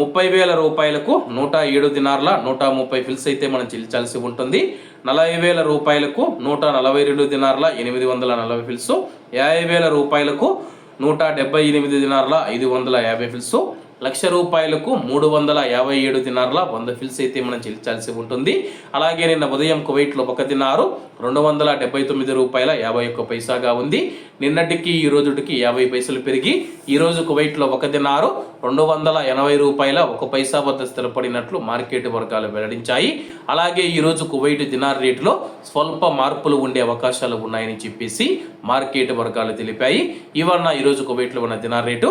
ముప్పై వేల రూపాయలకు నూట ఏడు దినార్ల నూట ముప్పై ఫిల్స్ అయితే మనం చెల్లించాల్సి ఉంటుంది. నలభై వేల రూపాయలకు నూట నలభై రెండు దినార్ల ఎనిమిది వందల నలభై ఫిల్స్. యాభై వేల రూపాయలకు నూట డెబ్బై ఎనిమిది దినార్ల ఐదు వందల యాభై ఫిల్స్. లక్ష రూపాయలకు మూడు వందల యాభై ఏడు దినార్ల వంద ఫిల్స్ అయితే మనం చెల్లించాల్సి ఉంటుంది. అలాగే నిన్న ఉదయం కువైట్లో ఒక దినారు రెండు వందల డెబ్బై తొమ్మిది రూపాయల యాభై ఒక్క పైసాగా ఉంది. నిన్నటికి ఈ రోజుటికి యాభై పైసలు పెరిగి ఈరోజు కువైట్లో ఒక దినారు రెండు వందల ఎనభై రూపాయల ఒక పైసా వద్ద స్థిరపడినట్లు మార్కెట్ వర్గాలు వెల్లడించాయి. అలాగే ఈరోజు కువైట్ దినార్ రేటులో స్వల్ప మార్పులు ఉండే అవకాశాలు ఉన్నాయని చెప్పేసి మార్కెట్ వర్గాలు తెలిపాయి. ఇవన్న ఈ కువైట్లో ఉన్న దినార్ రేటు